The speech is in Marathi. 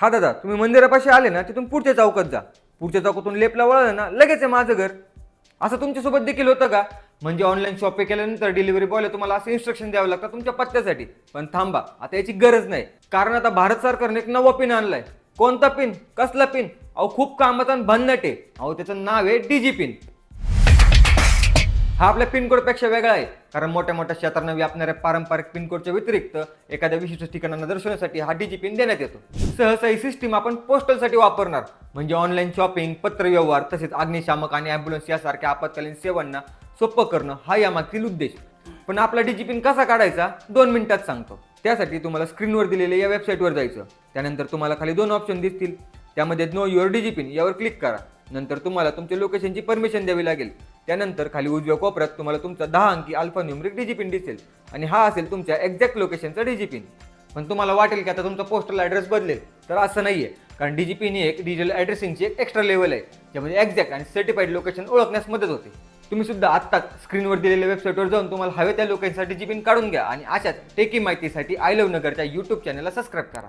हा दादा तुम्ही मंदिरापाशी आले ना तिथून पुढच्या चौकात जा. पुढच्या चौकातून लेपला वळलं ना लगेच आहे माझं घर. असं तुमच्यासोबत देखील होतं का? म्हणजे ऑनलाईन शॉपिंग केल्यानंतर डिलिव्हरी बॉयला तुम्हाला असं इन्स्ट्रक्शन द्यावं लागतं तुमच्या पत्त्यासाठी. पण थांबा आता याची गरज नाही. कारण आता भारत सरकारने एक नवा पिन आणलाय. कोणता पिन कसला पिन अहो खूप कामाचा आणि भन्नाट. आहे अहो त्याचं नाव आहे डीजी पिन हा आपल्या पिनकोडपेक्षा वेगळा आहे. कारण मोठ्या मोठ्या क्षेत्रांना व्यापणाऱ्या पारंपरिक पिनकोडच्या व्यतिरिक्त एखाद्या विशिष्ट ठिकाणांना दर्शवण्यासाठी हा डीजी पिन देण्यात येतो. सहसा ही सिस्टीम आपण पोस्टलसाठी वापरणार. म्हणजे ऑनलाईन शॉपिंग पत्रव्यवहार तसेच अग्निशामक आणि ॲम्ब्युलन्स यासारख्या आपत्कालीन सेवांना सोपं करणं हा यामागील उद्देश. पण आपला डीजी पिन कसा काढायचा? दोन मिनिटात सांगतो. त्यासाठी तुम्हाला स्क्रीनवर दिलेल्या या वेबसाईटवर जायचं. त्यानंतर तुम्हाला खाली दोन ऑप्शन दिसतील. त्यामध्ये नो युअर डीजी पिन यावर क्लिक करा. नंतर तुम्हाला तुमच्या लोकेशनची परमिशन द्यावी लागेल. त्यानंतर खाली उजव्या कोपऱ्यात तुम्हाला तुमचा दहा अंकी अल्फा न्यूमरिक डीजी दिसेल. आणि हा असेल तुमच्या एक्झॅक्ट लोकेशनचा डिजिपिन पिन पण तुम्हाला वाटेल की आता तुमचा पोस्टल ॲड्रेस बदलेल. तर असं नाही आहे कारण डिजिपिन ही एक डिजिटल ॲड्रेसिंगची एक एक्स्ट्रा लेवल आहे. ज्यामध्ये एक्झॅक्ट आणि सर्टिफाईड लोकेशन ओळखण्यास मदत होते. तुम्ही सुद्धा आत्ता स्क्रीनवर दिलेल्या वेबसाईटवर जाऊन तुम्हाला हवे त्या लोकेशनसाठी डीजी पिन काढून घ्या. आणि अशाच टेकी माहितीसाठी आय लव्ह नगरच्या यूट्यूब चॅनलला सबस्क्राईब करा.